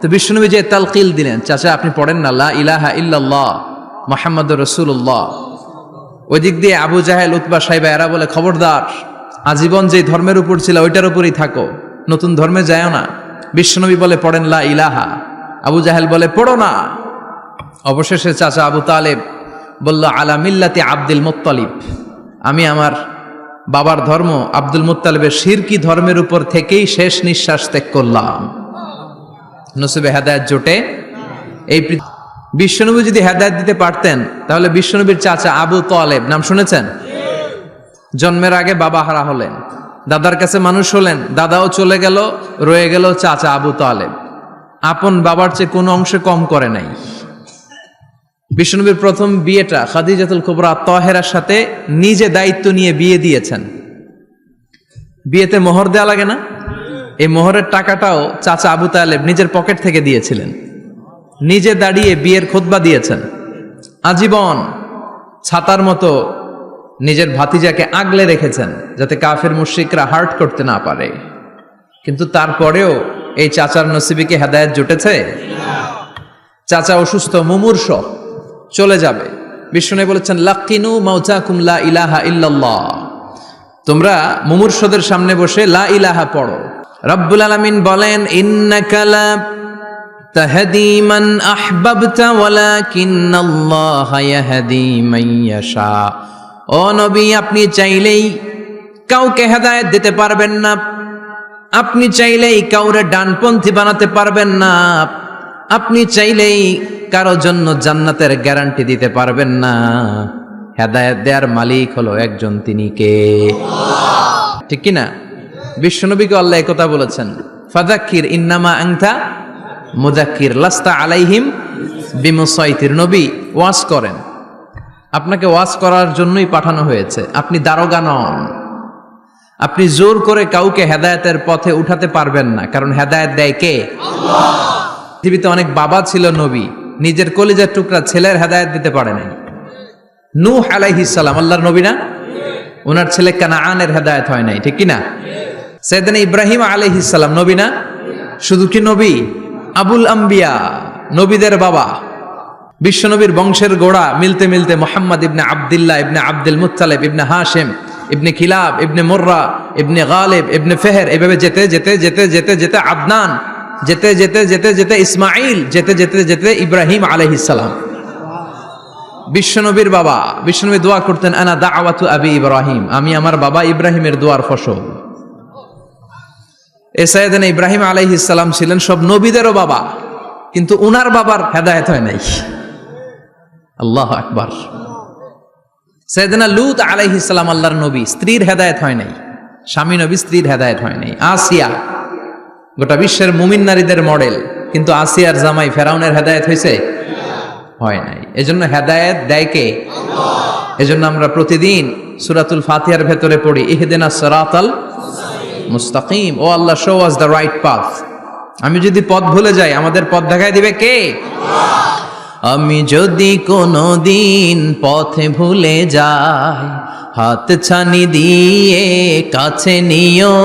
তো বিষ্ণুনবী যে তালকিল দিলেন, চাচা, আপনি পড়েন না, লা ইলাহা ইল্লাল্লাহ মোহাম্মদ রসুল্লাহ ওই দিক দিয়ে আবু জাহেল, উতবা সাহেবা এরা বলে, খবরদার, আজীবন যে ধর্মের উপর ছিল, ওইটার উপরই থাকো, নতুন ধর্মে যায়ও না। বিশ্বনবী বলে, পড়েন লা ইলাহা। আবু জাহেল বলে, পড়ো না। অবশেষে চাচা আবু তালেব বলল, আলা মিল্লাতি আব্দুল মুত্তালিব, আমি আমার বাবার ধর্ম আব্দুল মুত্তালিবের শিরকি ধর্মের উপর থেকেই শেষ নিঃশ্বাস ত্যাগ করলাম। নসিবে হেদায়ত জোটে। এই বিশ্বনবী যদি হেদায়ত দিতে পারতেন, তাহলে বিশ্বনবীর চাচা আবু তালেব, নাম শুনেছেন? জন্মের আগে বাবা হারা হলেন। দাদার কাছে মানুষ হলেন, দাদাও চলে গেল, রয়ে গেল চাচা আবু তালেব। আপন বাবার চেয়ে কোনো অংশে কম করে নাই। বিষ্ণুনবীর প্রথম বিয়েটা খাদিজাতুল কুবরা তহেরার সাথে নিজে দায়িত্ব নিয়ে বিয়ে দিয়েছেন। বিয়েতে মোহর দেওয়া লাগে না? এই মোহরের টাকাটাও চাচা আবু তালেব নিজের পকেট থেকে দিয়েছিলেন। নিজে দাঁড়িয়ে বিয়ের খোদবা দিয়েছেন। আজীবন ছাতার মতো নিজের ভাতিজাকে আগলে রেখেছেন, যাতে কাফের মুশ্রিকরা হার্ট করতে না পারে। কিন্তু তারপরেও এই চাচার নসিবিকে হেদায়ত জুটেছে? চাচা অসুস্থ, মুমূর্ষ, চলে যাবে। বিষ্ণু বলেছেন লাক্কিনু মাউচাকুম কুমলা ইলাহা ইল্লাল্লাহ। তোমরা মুমূর্ষদের সামনে বসে লা ইলাহা পড়ো। রব্বুল আলামিন বলেন, ইন্নাকা লা তাহদি মান ও নবী, আপনি চাইলেই কাউকে হেদায়েত দিতে পারবেন না। আপনি চাইলেই কাউরে ডানপন্থী বানাতে পারবেন না। আপনি চাইলেই কারও জন্য জান্নাতের গ্যারান্টি দিতে পারবেন না। হেদায়েত দেওয়ার মালিক হলো একজন তিনি কে? ঠিক কি না বিশ্বনবীকে আল্লাহ এই কথা বলেছেন ফাদাক্কির ইন্নামা আংথা মুদাক্কির লাস্তা আলাইহিম বিমুসাইতির। নবী ওয়াজ করেন। আপনাকে ওয়াজ করার জন্যই পাঠানো হয়েছে। আপনি দারোগা নন। আপনি জোর করে কাউকে হেদায়তের পথে উঠাতে পারবেন না। কারণ হেদায়েত দেয় কে? পৃথিবীতে অনেক বাবা ছিল নবী। নিজের কলিজার টুকরা ছেলের হেদায়ত দিতে পারে নাই। নূহ আলাইহিস সালাম আল্লাহর নবী না? ওনার ছেলে কানাআনের হেদায়েত হয় নাই ঠিক কি না? সেদিন ইব্রাহিম আলাইহিস সালাম, নবী না? শুধু কি নবী? আবুল আম্বিয়া, নবীদের বাবা। বিশ্বনবীর বংশের গোড়া মিলতে মিলতে Muhammad ibn Abdullah, ibn Abdul Muttalib, ibn Hashim, ibn Kilab, ibn Murrah, ibn Ghalib, ibn Fihr, এভাবে যেতে যেতে যেতে যেতে যেতে আদনান, যেতে যেতে যেতে যেতে ইসমাইল যেতে যেতে যেতে ইব্রাহিম আলহিসাল্লাম বিশ্বনবীর বাবা বিশ্বনবী দোয়া করতেন, আনা দা দাওয়াতু আবি ইব্রাহিম আমি আমার বাবা ইব্রাহিমের দোয়ার ফসল। এ সাইয়েদানা ইব্রাহিম আলাইহিসসালাম ছিলেন সব নবীদেরও বাবা, কিন্তু উনার বাবার হেদায়েত হয় নাই। আল্লাহ আকবার। সৈয়দনা লুত আলাইহিসসালাম আল্লাহর নবী, স্ত্রীর হেদায়েত হয় নাই। স্বামী নবী, স্ত্রীর হেদায়েত হয় নাই। আসিয়া, গোটা বিশ্বের মুমিন নারীদের মডেল, কিন্তু আসিয়ার জামাই ফেরাউনের হেদায়েত হয়েছে? হয় নাই। এজন্য হেদায়েত দেয় কে? এজন্য আমরা প্রতিদিন সুরাতুল ফাতিহার ভেতরে পড়ি, ইহদিনা সরাতাল মুস্তাকিম। O Allah show us the right path আমি যদি পথ ভুলে যাই, আমাদের পথ দেখায় দিবে কে? আমি যদি কোনো দিন পথে ভুলে যাই, হাত ছানি দিয়ে কাছে নিও,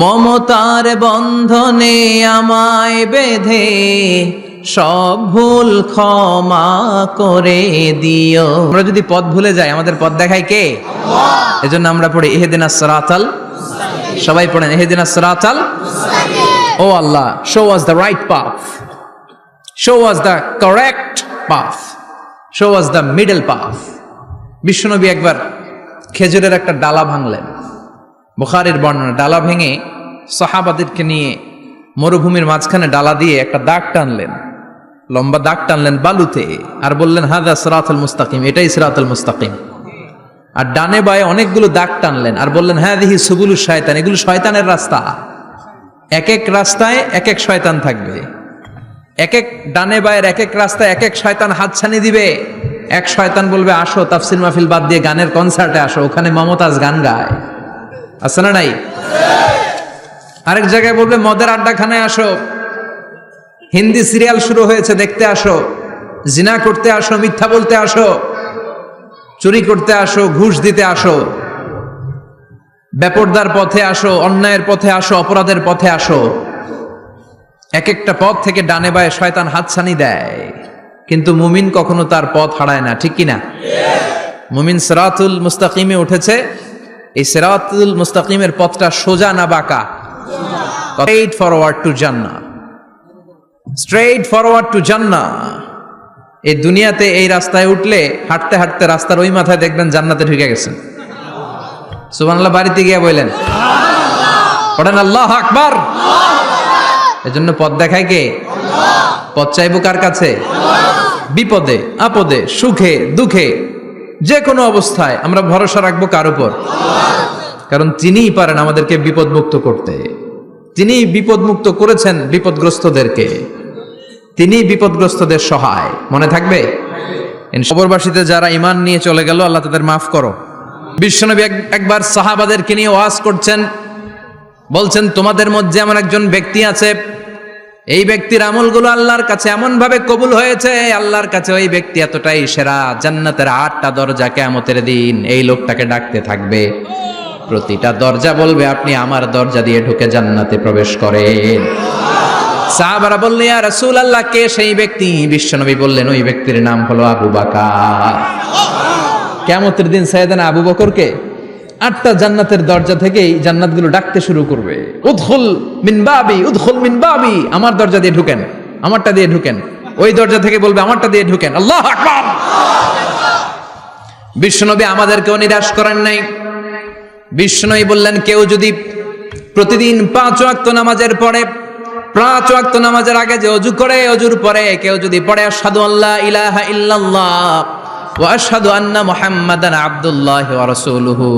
মমতার বন্ধনে আমায় বেঁধে, সব ভুল ক্ষমা করে দিও। আমরা যদি পথ ভুলে যাই, আমাদের পথ দেখায় কে? এজন্য আমরা পড়ি এহেদিন সরাতাল সবাই পড়েন এহেদিন সরাতাল O Allah show us the right path show us the correct path show us the middle path বিশ্বনবী একবার খেজুরের একটা ডালা ভাঙলেন। বুখারের বর্ণনা, ডালা ভেঙে সাহাবাদেরকে নিয়ে মরুভূমির মাঝখানে ডালা দিয়ে একটা দাগ টানলেন। লম্বা দাগ টানলেন বালুতে আর বললেন, হাদা সিরাতুল মুস্তাকিম। এটাই সিরাতুল মুস্তাকিম। আর ডানে বায়ে অনেকগুলো দাগ টানলেন আর বললেন হ্যাঁ দেখি সুবুলু শয়তান, এগুলো শয়তানের রাস্তা। এক এক রাস্তায় এক এক শয়তান থাকবে। এক এক ডানে বায়ের এক এক রাস্তায় এক এক শয়তান হাতছানি দিবে। এক শয়তান বলবে, আসো, তাফসির মাহফিল বাদ দিয়ে গানের কনসার্টে আসো, ওখানে মমতাজ গান গায়। আছে না নাই? আরেক জায়গায় বলবে, মদের আড্ডাখানায় আসো, হিন্দি সিরিয়াল শুরু হয়েছে, দেখতে আসো, জিনা করতে আসো, মিথ্যা বলতে আসো। চুরি করতে আসো, ঘুষ দিতে আসো, বেপরদার পথে আসো, অন্যায়ের পথে আসো, অপরাধের পথে আসো। এক একটা পথ থেকে ডানে বায়ে শয়তান হাতছানি দেয়। কিন্তু মুমিন কখনো তার পথ হারায় না, ঠিক কিনা? মুমিন সেরাতুল মুস্তাকিমে উঠেছে। এই সেরাতুল মুস্তাকিমের পথটা সোজা না বাঁকা? Straight forward to Jannah straight forward to Jannah এই দুনিয়াতে এই রাস্তায় উঠলে হাঁটতে হাঁটতে রাস্তার ওই মাথায় দেখবেন জান্নাতে ঢুকে গেছেন। সুবহানাল্লাহ, বাড়িতে গিয়ে বললেন, পড়েন আল্লাহ আকবার। এজন্য পথ দেখায় কে? পথ চাইব কার কাছে? বিপদে, আপদে, সুখে, দুঃখে যে কোনো অবস্থায় আমরা ভরসা রাখব কার উপর? কারণ তিনিই পারেন আমাদেরকে বিপদ মুক্ত করতে। তিনি বিপদ মুক্ত করেছেন বিপদগ্রস্তদেরকে। তিনি বিপদগ্রস্তদের সহায়। মনে থাকবে? খবরবাসীতে যারা ইমান নিয়ে চলে গেল আল্লাহ তাদের মাফ করো। বিশ্বনবী এক- একবার সাহাবাদেরকে নিয়ে ওয়াজ করছেন। বলছেন তোমাদের মধ্যে এমন একজন ব্যক্তি আছে। এই ব্যক্তির আমলগুলো আল্লাহর কাছে এমন ভাবে কবুল হয়েছে আল্লাহর কাছে ওই ব্যক্তি এতটাই সেরা। জান্নাতের আটটা দরজা কেমতের দিন এই লোকটাকে ডাকতে থাকবে। প্রতিটা দরজা বলবে আপনি আমার দরজা দিয়ে ঢুকে জান্নাতে প্রবেশ করেন। সাহাবারা বললেন, ইয়া রাসূল আল্লাহ কে সেই ব্যক্তি? বিশ্বনবী বললেন, ওই ব্যক্তির নাম হলো আবু বাকার। কেমতের দিন সাইয়েদানা আবু বকরকে আটটা জান্নাতের দরজা থেকেই জান্নাতগুলো ডাকতে শুরু করবে। উদখুল মিন বাবি, উদখুল মিন বাবি। আমার দরজা দিয়ে ঢুকেন, আমারটা দিয়ে ঢুকেন। ওই দরজা থেকে বলবে, আমারটা দিয়ে ঢুকেন। আল্লাহ আকবার! বিশ্বনবী আমাদেরকেও নিরাশ করেন নাই। বিষ্ণুই বললেন, কেউ যদি প্রতিদিন পাঁচ ওয়াক্ত নামাজের পরে পাঁচ ওয়াক্ত নামাজের আগে যে অজু করে, অজুর পরে কেউ যদি পড়ে, আশহাদু আল্লাহ ইলাহা ইল্লাল্লাহ ওয়া আশহাদু আন্না মুহাম্মাদান আবদুল্লাহ ওয়া রাসূলুহু।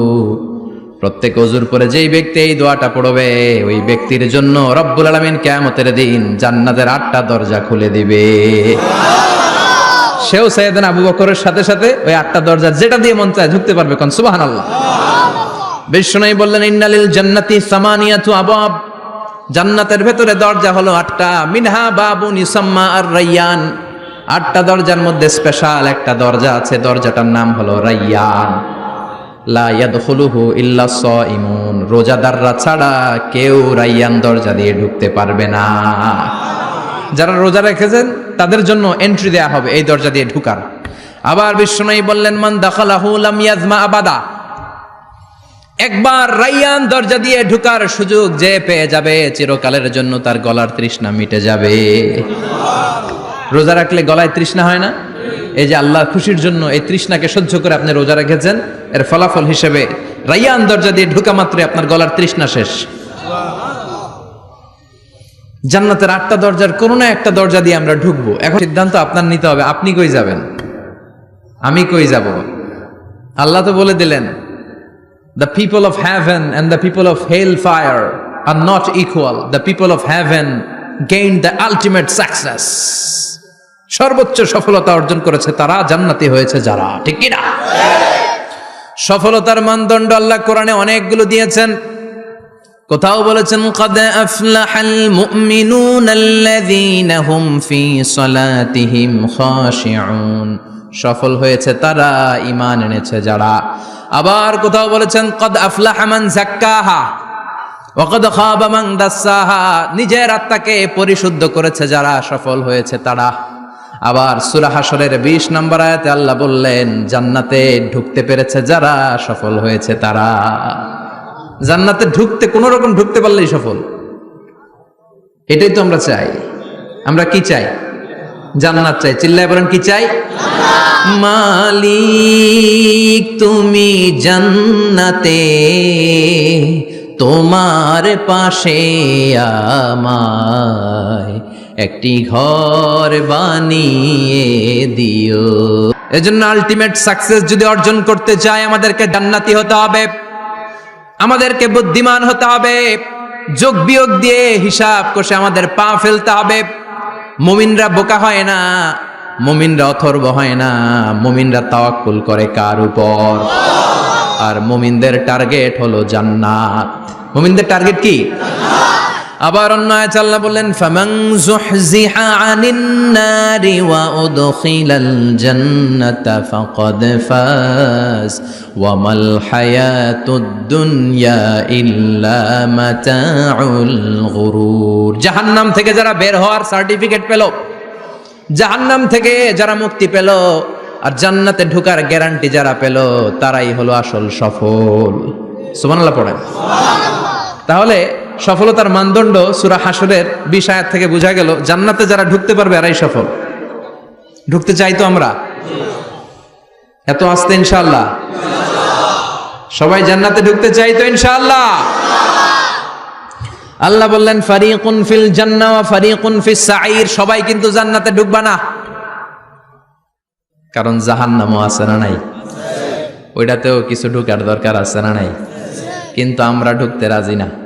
প্রত্যেক অজুর পরে যেই ব্যক্তি এই দোয়াটা পড়বে, ওই ব্যক্তির জন্য রব্বুল আলামিন কিয়ামতের দিন জান্নাতের আটটা দরজা খুলে দিবে। সেও সৈয়দান আবু বকরের সাথে সাথে ওই আটটা দরজা যেটা দিয়ে মন চায় ঢুকতে পারবে কোন, সুবহানাল্লাহ। বিষ্ণুই বললেন, ইন্নালিল জান্নাতি সামানিয়াতু আবাব। জান্নাতের ভেতরে দরজা হলো আটটা। মিনহা বাবুন ইউসাম্মা আর রাইয়ান। আটটা দরজার মধ্যে স্পেশাল একটা দরজা আছে। দরজাটার নাম হলো রাইয়ান। লা ইয়াদখুলুহু ইল্লা সাইমুন রোজাদাররা ছাড়া কেউ রাইয়ান দরজা দিয়ে ঢুকতে পারবে না। যারা রোজা রেখেছেন, তাদের জন্য এন্ট্রি দেয়া হবে এই দরজা দিয়ে ঢুকার। আবার বিষ্ণুই বললেন, মান দাখালাহু লাম ইয়াজমা আবাদা। একবার রাইয়ান দরজা দিয়ে ঢুকার সুযোগ যে পেয়ে যাবে, চিরকালের জন্য তার গলার তৃষ্ণা মিটে যাবে। রোজা রাখলে গলায় তৃষ্ণা হয় না? এই যে আল্লাহ খুশির জন্য এই তৃষ্ণাকে সহ্য করে আপনি রোজা রেখেছেন, এর ফলাফল হিসেবে রাইয়ান দরজা দিয়ে ঢুকা মাত্রই আপনার গলার তৃষ্ণা শেষ। জান্নাতের আটটা দরজার কোনো না একটা দরজা দিয়ে আমরা ঢুকবো। এখন সিদ্ধান্ত আপনার নিতে হবে, আপনি কই যাবেন? আমি কই যাব? আল্লাহ তো বলে দিলেন The people of heaven and the people of hellfire are not equal. The people of heaven gained the ultimate success. সর্বোচ্চ সফলতা অর্জন করেছে তারা, জান্নাতি হয়েছে যারা ঠিক কিনা সফলতার মানদণ্ড আল্লাহ কোরআনে অনেকগুলো দিয়েছেন কোথাও বলেছেন, কদ আফলাহাল মুমিনুন আল্লাযীনা হুম ফী সালাতিহিম খাশিউন সফল হয়েছে তারা ইমান এনেছে যারা। আবার কোথাও বলেছেন, কদ আফলাহমান জাক্কাহা ওকদ নিজের আত্মাকে পরিশুদ্ধ করেছে যারা, সফল হয়েছে তারা। আবার সুরা হাসরের বিশ নম্বর আয়াতে আল্লাহ বললেন, জান্নাতে ঢুকতে পেরেছে যারা, সফল হয়েছে তারা। জান্নাতে ঢুকতে, কোন রকম ঢুকতে পারলেই সফল। এটাই তো আমরা চাই। আমরা কি চাই? জান্নাত চাই। চিল্লায় বলেন, কি চাই? মালিক, তুমি জান্নাতে, তোমার পাশে আমায় একটি ঘর বানিয়ে দিও। এজন্য আলটিমেট সাকসেস যদি অর্জন করতে চাই আমাদেরকে জান্নাতি হতে হবে। আমাদেরকে বুদ্ধিমান হতে হবে। যোগ বিয়োগ দিয়ে হিসাব কষে আমাদের পা ফেলতে হবে। মুমিনরা বোকা হয় না, মুমিনরা অথর্ব হয় না, মুমিনরা তাওয়াক্কুল করে কার উপর? আর মুমিনদের টার্গেট হলো জান্নাত। মুমিনদের টার্গেট কি? আবার অন্য আয়াত বললেন, ফামান যুহজিহা আনিন নারি ওয়া উদখিলাল জান্নাতা ফাকাদ ফাজ ওয়া মাল হায়াতুদ দুনিয়া ইল্লা মাতাউল গুরুর। জাহান্নাম থেকে যারা বের হওয়ার সার্টিফিকেট পেল, জাহান্নাম থেকে যারা মুক্তি পেল আর জান্নাতে ঢোকার গ্যারান্টি যারা পেল, তারাই হলো আসল সফল। সুবহানাল্লাহ পড়েন। তাহলে সফলতার মানদণ্ড সুরা হাসরের আয়াত থেকে বোঝা গেল, জান্নাতে যারা ঢুকতে পারবে এরাই সফল। ঢুকতে চাই তো আমরা? এত আসতে ইনশাল্লাহ সবাই জান্নাতে ঢুকতে চাই তো ইনশাআল্লাহ। আল্লাহ বললেন, ফারিকুন ফিল জান্নাহ ওয়া ফারিকুন ফিস সাঈর। সবাই কিন্তু জান্নাতে ঢুকবা না। কারণ জাহান্নামও আছে না নাই? ওইটাতেও কিছু ঢুকার দরকার আছে না নাই? কিন্তু আমরা ঢুকতে রাজি না।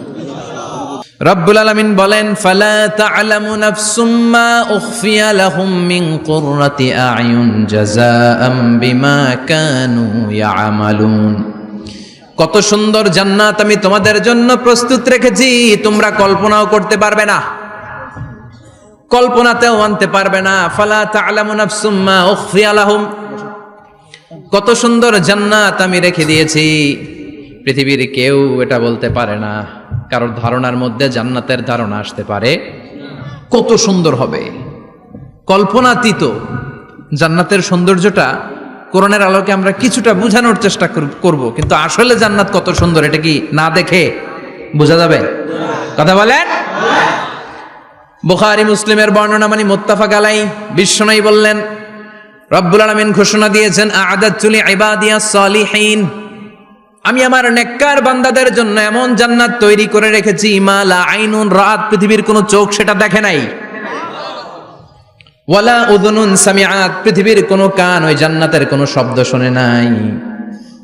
রব্বুল আলামিন বলেন, ফালা আ'য়ুন কত সুন্দর জান্নাত আমি তোমাদের জন্য প্রস্তুত রেখেছি, তোমরা কল্পনাও করতে পারবে না, কল্পনাতেও আনতে পারবে না। ফালা তা'লামু নাফসুম উখফিয়া কত সুন্দর জান্নাত আমি রেখে দিয়েছি। পৃথিবীর কেউ এটা বলতে পারে না। কারোর ধারণার মধ্যে জান্নাতের ধারণা আসতে পারে। কত সুন্দর হবে। কল্পনাতীত জান্নাতের সৌন্দর্যটা কোরআনের আলোকে আমরা কিছুটা বোঝানোর চেষ্টা কর- করব। কিন্তু আসলে জান্নাত কত সুন্দর, এটা কি না দেখে বোঝা যাবে? কথা বলেন? বুখারী মুসলিমের বর্ণনা মানে মোত্তাফাক আলাই বিশ্বনই বললেন, রব্বুল আলামিন ঘোষণা দিয়েছেন আদাতুলি ইবাদিয়াস সালিহিন। আমি আমার নেককার বান্দাদের জন্য এমন জান্নাত তৈরি করে রেখেছি মালা আইনুন, রাত পৃথিবীর কোনো চোখ সেটা দেখে নাই। ওয়ালা উদুনুন সামিআত, পৃথিবীর কোনো কান ওই জান্নাতের কোনো শব্দ শোনে নাই।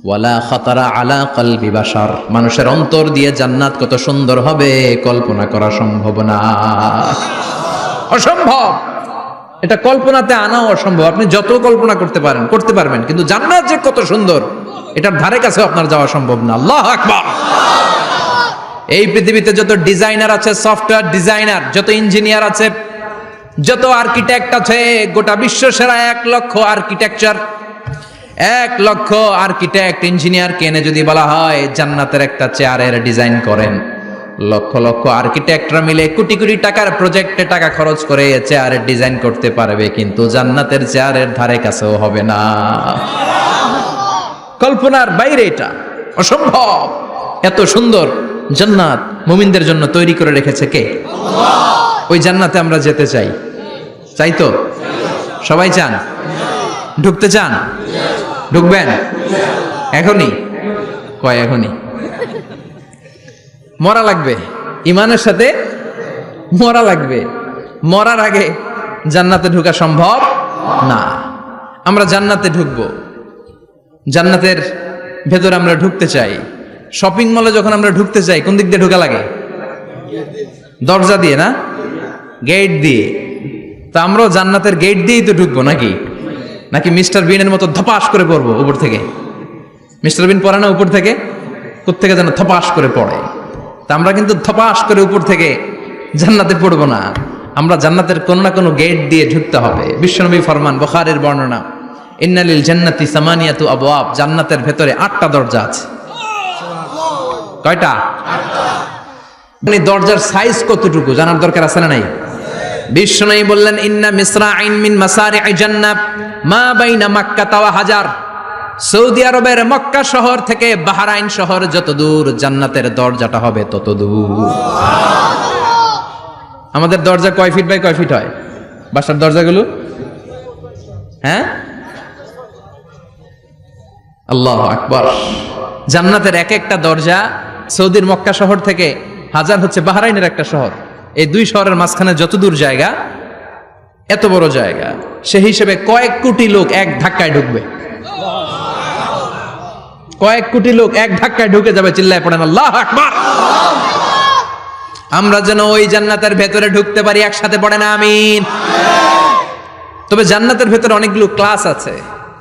ওয়ালা খাতারা আলা কলবি বাশার, মানুষের অন্তর দিয়ে জান্নাত কত সুন্দর হবে, কল্পনা করা সম্ভব না। অসম্ভব! এটা কল্পনাতে আনাও অসম্ভব, আপনি যত কল্পনা করতে পারেন, করতে পারবেন, কিন্তু জান্নাত যে কত সুন্দর। এটার ধারে কাছে আপনার যাওয়া সম্ভব না। আল্লাহ আকবার। এই পৃথিবীতে যত ডিজাইনার আছে, সফটওয়্যার ডিজাইনার, যত ইঞ্জিনিয়ার আছে, যত আর্কিটেক্ট আছে, গোটা বিশ্ব সেরা এক লক্ষ আর্কিটেকচার, এক লক্ষ আর্কিটেক্ট, ইঞ্জিনিয়ার কেনে যদি বলা হয়, জান্নাতের একটা চেয়ারের ডিজাইন করেন। লক্ষ লক্ষ আর্কিটেক্টরা মিলে কোটি কোটি টাকার প্রজেক্টে টাকা খরচ করে চেয়ারের ডিজাইন করতে পারবে, কিন্তু জান্নাতের চেয়ারের ধারে কাছেও হবে না। কল্পনার বাইরে এটা। অসম্ভব। এত সুন্দর জান্নাত মুমিনদের জন্য তৈরি করে রেখেছে কে? ওই জান্নাতে আমরা যেতে চাই। চাই তো? সবাই চান? ঢুকতে চান? ঢুকবেন? এখনই? কয় এখনই? মরা লাগবে। ইমানের সাথে মরা লাগবে। মরার আগে জান্নাতে ঢুকা সম্ভব না। আমরা জান্নাতে ঢুকবো। জান্নাতের ভেতরে আমরা ঢুকতে চাই। শপিং মলে যখন আমরা ঢুকতে চাই, কোন দিক দিয়ে ঢোকা লাগে? দরজা দিয়ে না? গেট দিয়ে। তা আমরাও জান্নাতের গেট দিয়েই তো ঢুকবো নাকি? নাকি মিস্টার বিনের মতো ধপাস করে পড়ব উপর থেকে? মিস্টার বিন পড়ে না উপর থেকে? থেকে যেন থপাস করে পড়ে? তা আমরা কিন্তু থপাস করে উপর থেকে জান্নাতে পড়ব না। আমরা জান্নাতের কোনো না কোনো গেট দিয়ে ঢুকতে হবে। বিশ্বনবী ফরমান, বখারের বর্ণনা। ইন্নালিল জান্নাতি সামানিয়াতু আবওয়াব, জান্নাতের ভেতরে আটটা দরজা আছে। কয়টা? মানে দরজার সাইজ কতটুকু? জানার দরকার আছে না নাই? বিষ্ণু বললেন, ইন্না মিসরা আইন মিন মাসারি জান্নাত, মা বাইনা মাক্কা তাওয়া হাজার। সৌদি আরবের মক্কা শহর থেকে বাহরাইন শহর যত দূর, জান্নাতের দরজাটা হবে তত দূর। আমাদের দরজা কয় ফিট বাই কয় ফিট হয়? বাসার দরজাগুলো? হ্যাঁ? আল্লাহ আকবর। জান্নাতের এক একটা দরজা সৌদির মক্কা শহর থেকে হাজার হচ্ছে বাহরাইনের একটা শহর। এই দুই শহরের মাঝখানে যত দূর জায়গা, এত বড় জায়গা সে হিসেবে কয়েক কোটি লোক এক ধাক্কায় ঢুকবে। কয়েক কোটি লোক এক ধাক্কায় ঢুকে যাবে, চিল্লায় পড়েন, আল্লাহ আকবার! আমরা যেন ওই জান্নাতের ভেতরে ঢুকতে পারি, একসাথে পড়ে না আমিন! তবে জান্নাতের ভেতরে অনেকগুলো ক্লাস আছে।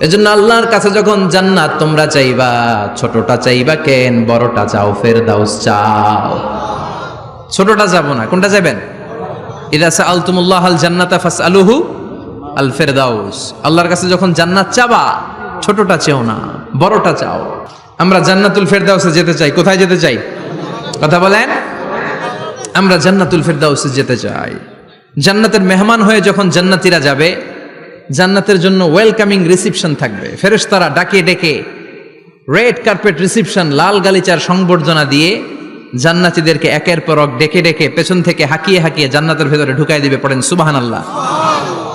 এজন্য আল্লাহর কাছে যখন জান্নাত তোমরা চাইবা, ছোটটা চাইবা কেন, বড়টা চাও, ফেরদাউস চাও। ছোটটা যাব না, কোনটা যাবেন? ইদা সাআলতুমুল্লাহ আল জান্নাতা ফাসআলুহু আল ফেরদাউস আল্লাহর কাছে যখন জান্নাত চাবা, ছোটটা চেও না, বড়টা চাও। আমরা জান্নাতুল ফেরদাউসে যেতে চাই, কোথায় যেতে চাই? কথা বলেন? আমরা জান্নাতুল ফেরদাউসে যেতে চাই। জান্নাতের মেহমান হয়ে যখন জান্নাতীরা যাবে জান্নাতের জন্য ওয়েলকামিং রিসিপশন থাকবে ফেরেশতারা ডাকে ডেকে রেড কার্পেট রিসিপশন লাল গালিচার সংবর্ধনা দিয়ে জান্নাতীদেরকে একের পর এক ডেকে ডেকে পেছন থেকে হাকিয়ে হাকিয়ে জান্নাতের ভেতরে ঢুকাই দিবে পড়েন সুবাহান আল্লাহ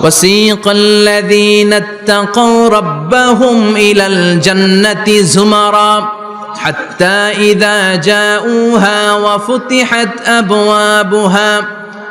وسيق الذين اتقوا ربهم إلى الجنة زمرًا حتى إذا جاءوها وفتحت أبوابها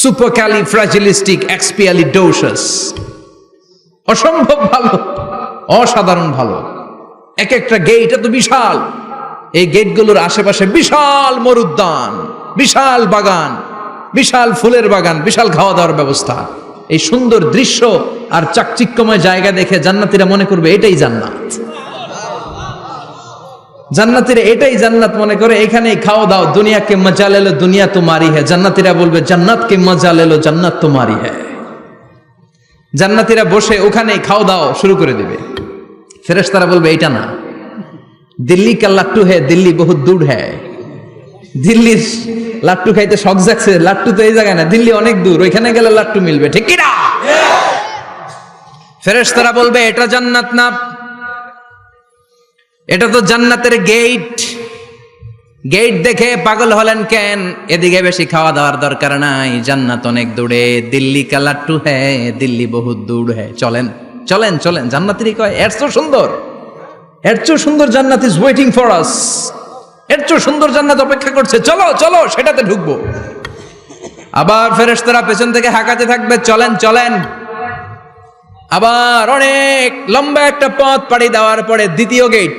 supercalifragilisticexpialidocious অসম্ভব ভালো, অসাধারণ ভালো। এক একটা গেট এত বিশাল। এই গেটগুলোর আশেপাশে বিশাল মরুদ্যান, বিশাল বাগান, বিশাল ফুলের বাগান, বিশাল খাওয়া দাওয়ার ব্যবস্থা। এই সুন্দর দৃশ্য আর চাকচিক্যময় জায়গা দেখে জান্নাতিরা মনে করবে এটাই জান্নাত। জান্নাতিরা এটাই জান্নাত মনে করে, এখানেই খাওয়া দাও, দুনিয়াকে মজা লেলো দুনিয়া তোমারই হ্যাঁ জান্নাতিরা বলবে, জান্নাতকে মজা লেলো জান্নাত তোমারই হ্যাঁ জান্নাতিরা বসে ওখানেই খাওয়া দাও শুরু করে দিবে। দেবে ফেরেশতারা বলবে এটা না। দিল্লি কা লাট্টু হ্যাঁ দিল্লি বহুত দূর হ্যাঁ দিল্লির লাট্টু খাইতে শখ যাচ্ছে লাট্টু তো এই জায়গায় না, দিল্লি অনেক দূর, ওইখানে গেলে লাট্টু মিলবে, ঠিক কিনা ফেরেশতারা বলবে, এটা জান্নাত না। এটা তো জান্নাতের গেট গেট দেখে পাগল হলেন কেন? এদিকে বেশি খাওয়া দাওয়ার দরকার নাই। জান্নাত অনেক দূরে। দিল্লি কা লাট্টু হ্যাঁ দিল্লি বহুত দূর হ্যাঁ চলেন চলেন চলেন। জান্নাতেরই কয়, এর তো সুন্দর। এর চেয়েও সুন্দর জান্নাত ইজ ওয়েটিং ফর আস এর চেয়েও সুন্দর জান্নাত অপেক্ষা করছে। চলো চলো, সেটাতে ঢুকবো। আবার ফেরেশতারা পেছন থেকে হাঁকাতে থাকবে। চলেন চলেন। আবার অনেক লম্বা একটা পথ পাড়ি দেওয়ার পরে দ্বিতীয় গেট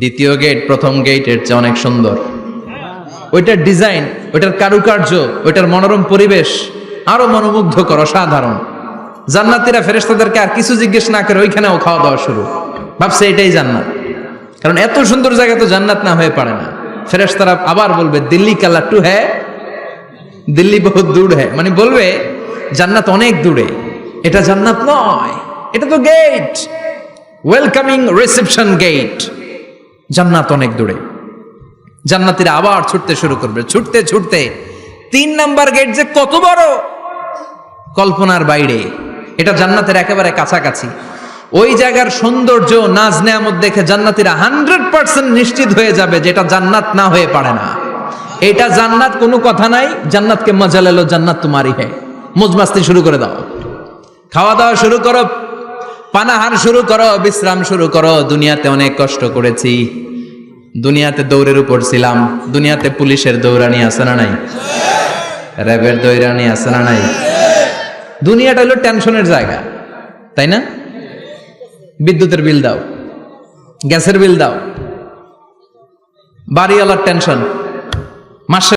দ্বিতীয় গেট প্রথম গেটের চেয়ে অনেক সুন্দর। ওইটার ডিজাইন ওইটার কারুকার্য, ওইটার মনোরম পরিবেশ আরও মনোমুগ্ধকর, অসাধারণ। জান্নাতিরা ফেরেশতাদেরকে আর কিছু জিজ্ঞেস না করে ওইখানেও খাওয়া দাওয়া শুরু। ভাবছে এটাই জান্নাত। কারণ এত সুন্দর জায়গা তো জান্নাত না হয়ে পারে না। ফেরেশতারা আবার বলবে, দিল্লি কালা টু হ্যাঁ দিল্লি বহুত দূর হ্যাঁ মানে বলবে, জান্নাত অনেক দূরে। এটা জান্নাত নয়। এটা তো গেট ওয়েলকামিং রিসেপশন গেট জান্নাত অনেক দূরে। জান্নাতিরা আবার ছুটতে শুরু করবে। ছুটতে ছুটতে। তিন নাম্বার গেট যে কত বড়? কল্পনার বাইরে। এটা জান্নাতের একেবারে কাছাকাছি। ওই জায়গার সৌন্দর্য নাজ নেয়ামত দেখে জান্নাতিরা হান্ড্রেড পার্সেন্ট নিশ্চিত হয়ে যাবে যেটা জান্নাত না হয়ে পারে না। এটা জান্নাত কোনো কথা নাই। জান্নাতকে মজা লেলো জান্নাত তোমারই হে। মজমাস্তি শুরু করে দাও। খাওয়া দাওয়া শুরু করো, পানাহার শুরু করো, বিশ্রাম শুরু করো। দুনিয়াতে অনেক কষ্ট করেছি। দুনিয়াতে দৌড়ের উপর ছিলাম। দুনিয়াতে পুলিশের দৌড়ানি আছে না নাই? র্যাবের দৌড়ানি আছে না নাই? দুনিয়াটা হলো টেনশনের জায়গা, তাই না? বিদ্যুতের বিল দাও, গ্যাসের বিল দাও। বাড়িওয়ালার টেনশন, মাসে